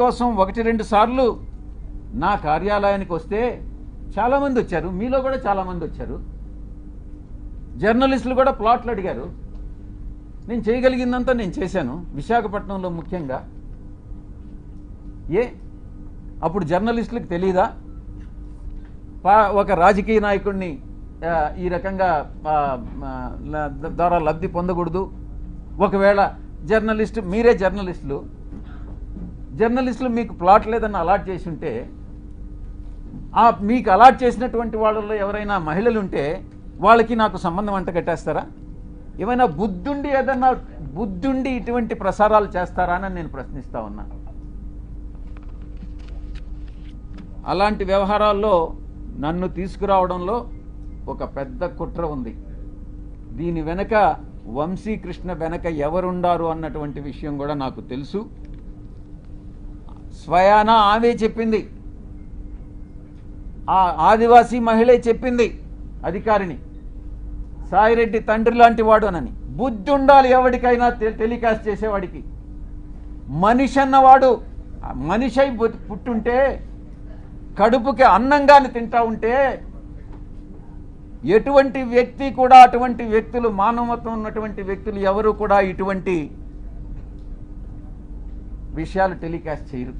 కోసం ఒకటి రెండు సార్లు నా కార్యాలయానికి వస్తే చాలామంది వచ్చారు. మీలో కూడా చాలామంది వచ్చారు. జర్నలిస్టులు కూడా ప్లాట్లు అడిగారు. నేను చేయగలిగిందంతా నేను చేశాను. విశాఖపట్నంలో ముఖ్యంగా. ఏ? అప్పుడు జర్నలిస్టులకు తెలియదా ఒక రాజకీయ నాయకుడిని ఈ రకంగా ద్వారా లబ్ధి పొందకూడదు. ఒకవేళ జర్నలిస్ట్ మీరే జర్నలిస్టులు జర్నలిస్టులు మీకు ప్లాట్ లేదని అలాట్ చేసి ఉంటే ఆ మీకు అలాట్ చేసినటువంటి వాళ్ళలో ఎవరైనా మహిళలు ఉంటే వాళ్ళకి నాకు సంబంధం అంట కట్టేస్తారా? ఏమైనా బుద్ధుండి ఏదన్నా బుద్ధుండి ఇటువంటి ప్రసారాలు చేస్తారా అని నేను ప్రశ్నిస్తా ఉన్నా. అలాంటి వ్యవహారాల్లో నన్ను తీసుకురావడంలో ఒక పెద్ద కుట్ర ఉంది. దీని వెనక వంశీకృష్ణ వెనక ఎవరుండారు అన్నటువంటి విషయం కూడా నాకు తెలుసు. స్వయాన ఆమె చెప్పింది. ఆ ఆదివాసీ మహిళే చెప్పింది అధికారిని. సాయిరెడ్డి తండ్రి లాంటి వాడు అనని. బుద్ధి ఉండాలి ఎవరికైనా టెలికాస్ట్ చేసేవాడికి. మనిషి అన్నవాడు మనిషి పుట్టుంటే కడుపుకి అన్నంగాని తింటా ఉంటే ఎటువంటి వ్యక్తి కూడా అటువంటి వ్యక్తులు మానవత్వం ఉన్నటువంటి వ్యక్తులు ఎవరు కూడా ఇటువంటి విషయాలు టెలికాస్ట్ చేయరు.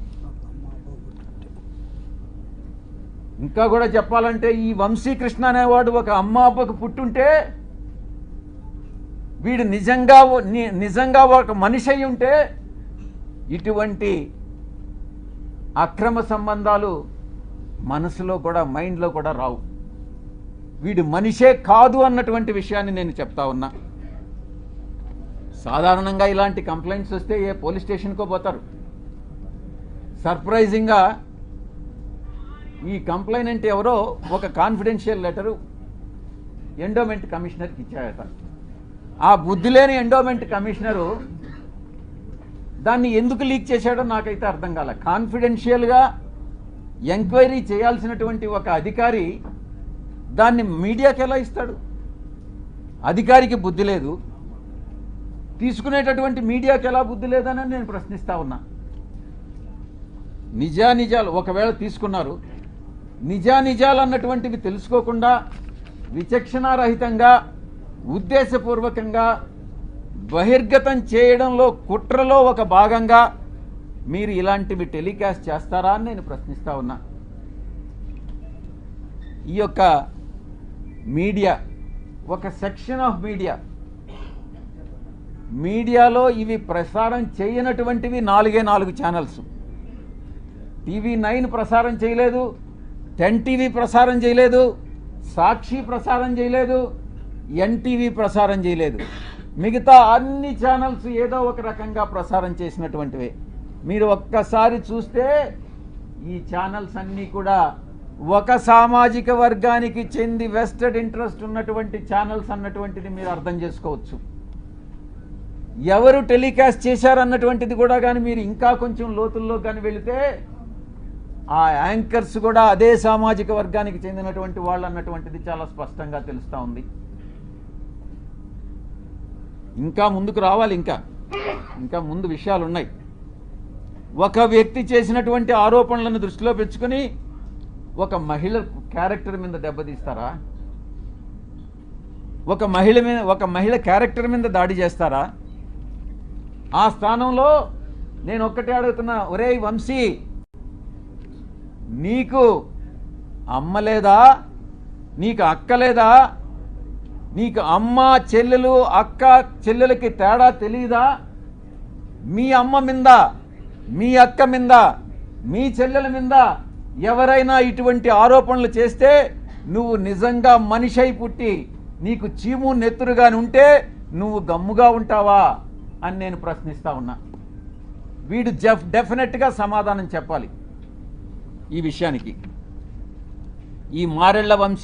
ఇంకా కూడా చెప్పాలంటే ఈ వంశీకృష్ణ అనేవాడు ఒక అమ్మ అబ్బకు పుట్టుంటే వీడు నిజంగా నిజంగా ఒక మనిషి అయి ఉంటే ఇటువంటి అక్రమ సంబంధాలు మనసులో కూడా మైండ్లో కూడా రావు. వీడు మనిషే కాదు అన్నటువంటి విషయాన్ని నేను చెప్తా ఉన్నా. సాధారణంగా ఇలాంటి కంప్లైంట్స్ వస్తే ఏ పోలీస్ స్టేషన్కో పోతారు. సర్ప్రైజింగ్గా ఈ కంప్లైనెంట్ ఎవరో ఒక కాన్ఫిడెన్షియల్ లెటరు ఎండోమెంట్ కమిషనర్కి ఇచ్చాయట ఆ బుద్ధి లేని ఎండోమెంట్ కమిషనరు దాన్ని ఎందుకు లీక్ చేశాడో నాకైతే అర్థం కాలే. కాన్ఫిడెన్షియల్గా ఎంక్వైరీ చేయాల్సినటువంటి ఒక అధికారి దాన్ని మీడియాకి ఎలా ఇస్తాడు? అధికారికి బుద్ధి లేదు. తీసుకునేటటువంటి మీడియాకి ఎలా బుద్ధి లేదని నేను ప్రశ్నిస్తా ఉన్నా. నిజానిజాలు ఒకవేళ తీసుకున్నారు నిజానిజాలు అన్నటువంటివి తెలుసుకోకుండా విచక్షణారహితంగా ఉద్దేశపూర్వకంగా బహిర్గతం చేయడంలో కుట్రలో ఒక భాగంగా మీరు ఇలాంటివి టెలికాస్ట్ చేస్తారా అని నేను ప్రశ్నిస్తా ఉన్నా. ఈ యొక్క మీడియా ఒక సెక్షన్ ఆఫ్ మీడియా మీడియాలో ఇవి ప్రసారం చేయనటువంటివి నాలుగే నాలుగు ఛానల్స్. టీవీ నైన్ ప్రసారం చేయలేదు టెన్ టీవీ ప్రసారం చేయలేదు సాక్షి ప్రసారం చేయలేదు ఎన్టీవీ ప్రసారం చేయలేదు. మిగతా అన్ని ఛానల్స్ ఏదో ఒక రకంగా ప్రసారం చేసినటువంటివి. మీరు ఒక్కసారి చూస్తే ఈ ఛానల్స్ అన్నీ కూడా ఒక సామాజిక వర్గానికి చెంది వెస్టెడ్ ఇంట్రెస్ట్ ఉన్నటువంటి ఛానల్స్ అన్నటువంటిది మీరు అర్థం చేసుకోవచ్చు. ఎవరు టెలికాస్ట్ చేశారన్నటువంటిది కూడా కానీ మీరు ఇంకా కొంచెం లోతుల్లో కానీ వెళితే ఆ యాంకర్స్ కూడా అదే సామాజిక వర్గానికి చెందినటువంటి వాళ్ళు అన్నటువంటిది చాలా స్పష్టంగా తెలుస్తూ ఉంది. ఇంకా ముందుకు రావాలి ఇంకా. ఇంకా ముందు విషయాలు ఉన్నాయి ఒక వ్యక్తి చేసినటువంటి ఆరోపణలను దృష్టిలో పెంచుకొని ఒక మహిళ క్యారెక్టర్ మీద దెబ్బతీస్తారా ఒక మహిళ మీద ఒక మహిళ క్యారెక్టర్ మీద దాడి చేస్తారా? ఆ స్థానంలో నేను ఒక్కటే అడుగుతున్నా ఒరేయ్ వంశీ నీకు అమ్మ లేదా? నీకు అక్క లేదా? నీకు అమ్మ చెల్లెలు అక్క చెల్లెలకి తేడా తెలియదా మీ అమ్మ మింద? మీ అక్క మింద? మీ చెల్లెల మింద? ఎవరైనా ఇటువంటి ఆరోపణలు చేస్తే నువ్వు నిజంగా మనిషి అయి పుట్టి నీకు చీము నెత్తురుగాని ఉంటే నువ్వు గమ్ముగా ఉంటావా అని నేను ప్రశ్నిస్తా ఉన్నా. వీడు జఫ్ డెఫినెట్గా సమాధానం చెప్పాలి. ఈ విషయానికి. ఈ మారెళ్ళ వంశీ